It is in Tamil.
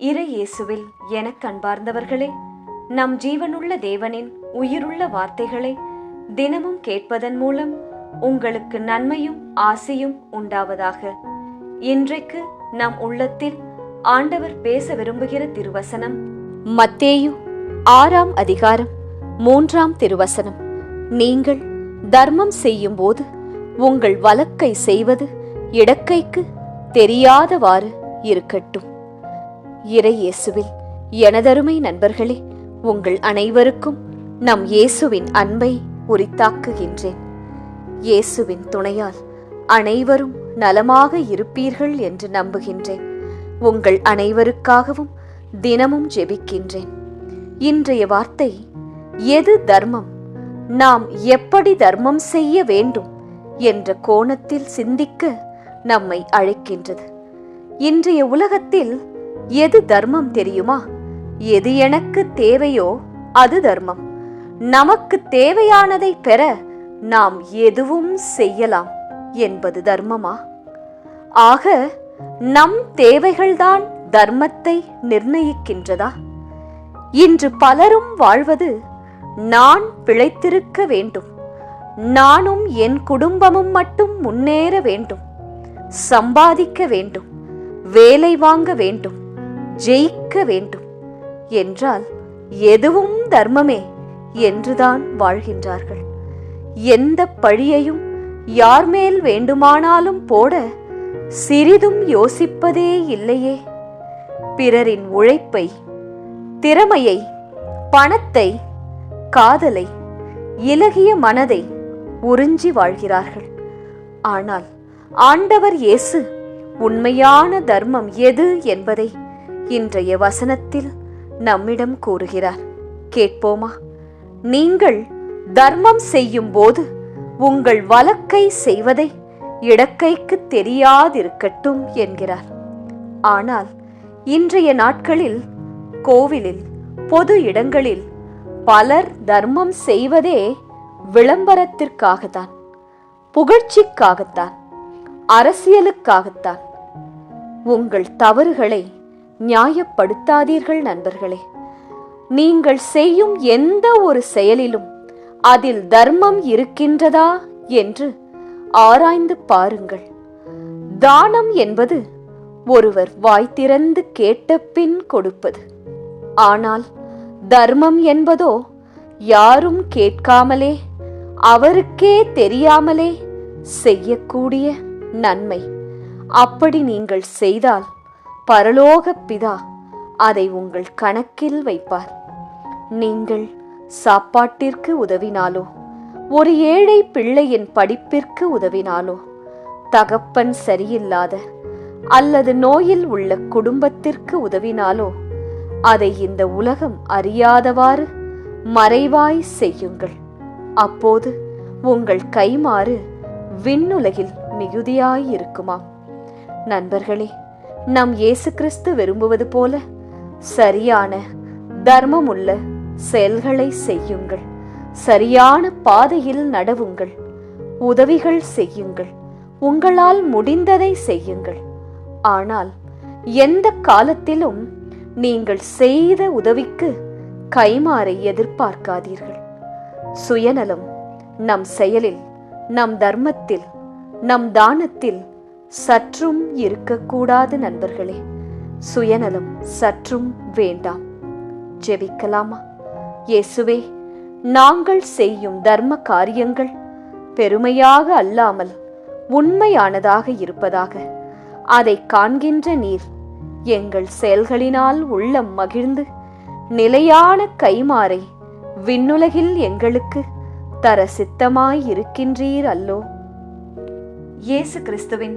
இறை இயேசுவில் எனக் கண்பார்ந்தவர்களே நம் ஜீவனுள்ள தேவனின் உயிருள்ள வார்த்தைகளை தினமும் கேட்பதன் மூலம் உங்களுக்கு நன்மையும் ஆசையும் உண்டாவதாக. இன்றைக்கு நம் உள்ளத்தில் ஆண்டவர் பேச விரும்புகிற திருவசனம் மத்தேயு ஆறாம் அதிகாரம் மூன்றாம் திருவசனம். நீங்கள் தர்மம் செய்யும்போது உங்கள் வலக்கை செய்வது இடக்கைக்கு தெரியாதவாறு இருக்கட்டும். இறை இயேசுவில் எனதருமை நண்பர்களே உங்கள் அனைவருக்கும் நம் இயேசுவின் அன்பை உரித்தாக்குகின்றேன். இயேசுவின் துணையால் அனைவரும் நலமாக இருப்பீர்கள் என்று நம்புகின்றேன். உங்கள் அனைவருக்காகவும் தினமும் ஜெபிக்கின்றேன். இன்றைய வார்த்தை எது தர்மம்? நாம் எப்படி தர்மம் செய்ய வேண்டும்? என்ற கோணத்தில் சிந்திக்க நம்மை அழைக்கின்றது. இன்றைய உலகத்தில் எது தர்மம் தெரியுமா? எது எனக்கு தேவையோ அது தர்மம். நமக்கு தேவையானதை பெற நாம் எதுவும் செய்யலாம் என்பது தர்மமா? ஆக நம் தேவைகள்தான் தர்மத்தை நிர்ணயிக்கின்றதா? இன்று பலரும் வாழ்வது நான் பிழைத்திருக்க வேண்டும். நானும் என் குடும்பமும் மட்டும் முன்னேற வேண்டும். சம்பாதிக்க வேண்டும். வேலை வாங்க வேண்டும். ஜெயிக்க வேண்டும். என்றால் எதுவும் தர்மமே என்றுதான் வாழ்கின்றார்கள். எந்த பழியையும் யார் மேல் வேண்டுமானாலும் போட சிறிதும் யோசிப்பதே இல்லையே. பிறரின் உழைப்பை திறமையை பணத்தை காதலை இலகிய மனதை உறிஞ்சி வாழ்கிறார்கள். ஆனால் ஆண்டவர் இயேசு உண்மையான தர்மம் எது என்பதை இன்றைய வசனத்தில் நம்மிடம் கூறுகிறார். கேட்போமா? நீங்கள் தர்மம் செய்யும் போது உங்கள் வழக்கை செய்வதை இடக்கைக்கு தெரியாதிருக்கட்டும் என்கிறார். ஆனால் இன்றைய நாட்களில் கோவிலில் பொது இடங்களில் பலர் தர்மம் செய்வதே விளம்பரத்திற்காகத்தான் புகழ்ச்சிக்காகத்தான் அரசியலுக்காகத்தான். உங்கள் தவறுகளை நியாயப்படுத்தாதீர்கள் நண்பர்களே. நீங்கள் செய்யும் எந்த ஒரு செயலிலும் அதில் தர்மம் இருக்கின்றதா என்று ஆராய்ந்து பாருங்கள். தானம் என்பது ஒருவர் வாய் திறந்து கேட்ட பின் கொடுப்பது. ஆனால் தர்மம் என்பதோ யாரும் கேட்காமலே அவருக்கே தெரியாமலே செய்யக்கூடிய நன்மை. அப்படி நீங்கள் செய்தால் பரலோக பிதா அதை உங்கள் கணக்கில் வைப்பார். நீங்கள் சாப்பாட்டிற்கு உதவினாலோ ஒரு ஏழை பிள்ளையின் படிப்பிற்கு உதவினாலோ தகப்பன் சரியில்லாத அல்லது நோயில் உள்ள குடும்பத்திற்கு உதவினாலோ அதை இந்த உலகம் அறியாதவாறு மறைவாய் செய்யுங்கள். அப்போது உங்கள் கைமாறு விண்ணுலகில் மிகுதியாயிருக்குமாம் நண்பர்களே நம் இயேசு கிறிஸ்து விரும்புவது போல சரியான தர்மமுள்ள செயல்களை செய்யுங்கள். சரியான பாதையில் நடவுங்கள். உதவிகள் செய்யுங்கள். உங்களால் முடிந்ததை செய்யுங்கள். ஆனால் எந்த காலத்திலும் நீங்கள் செய்த உதவிக்கு கைமாறை எதிர்பார்க்காதீர்கள். சுயநலம் நம் செயலில் நம் தர்மத்தில் நம் தானத்தில் சற்றும் இருக்கக்கூடாது நண்பர்களே. சுயநலம் சற்றும் வேண்டாம். ஜெபிக்கலாமா? இயேசுவே நாங்கள் செய்யும் தர்ம காரியங்கள் பெருமையாக அல்லாமல் உண்மையானதாக இருப்பதாக. அதை காண்கின்ற நீர் எங்கள் செயல்களினால் உள்ளம் மகிழ்ந்து நிலையான கைமாறை விண்ணுலகில் எங்களுக்கு தர சித்தமாய் இருக்கின்றீர் அல்லோ. இயேசு கிறிஸ்துவின்